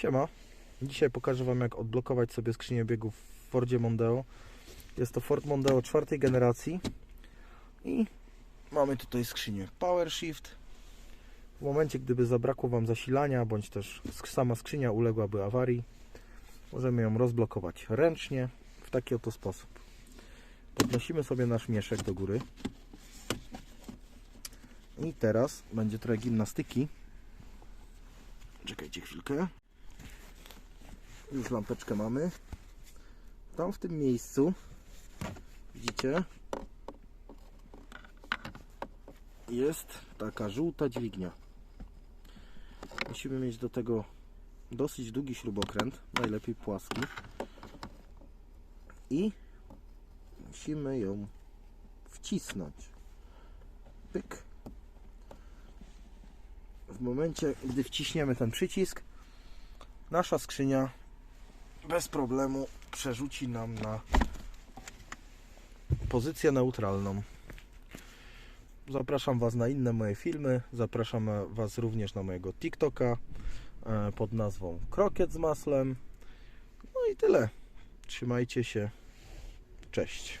Siema. Dzisiaj pokażę Wam jak odblokować sobie skrzynię biegów w Fordzie Mondeo. Jest to Ford Mondeo czwartej generacji i mamy tutaj skrzynię Power Shift. W momencie gdyby zabrakło Wam zasilania, bądź też sama skrzynia uległaby awarii, możemy ją rozblokować ręcznie w taki oto sposób. Podnosimy sobie nasz mieszek do góry i teraz będzie trochę gimnastyki. Czekajcie chwilkę. Już lampeczkę mamy. Tam w tym miejscu widzicie jest taka żółta dźwignia. Musimy mieć do tego dosyć długi śrubokręt, najlepiej płaski. I musimy ją wcisnąć. Pyk. W momencie, gdy wciśniemy ten przycisk, nasza skrzynia bez problemu przerzuci nam na pozycję neutralną. Zapraszam Was na inne moje filmy. Zapraszam Was również na mojego TikToka e, pod nazwą Krokiet z masłem. No i tyle. Trzymajcie się. Cześć.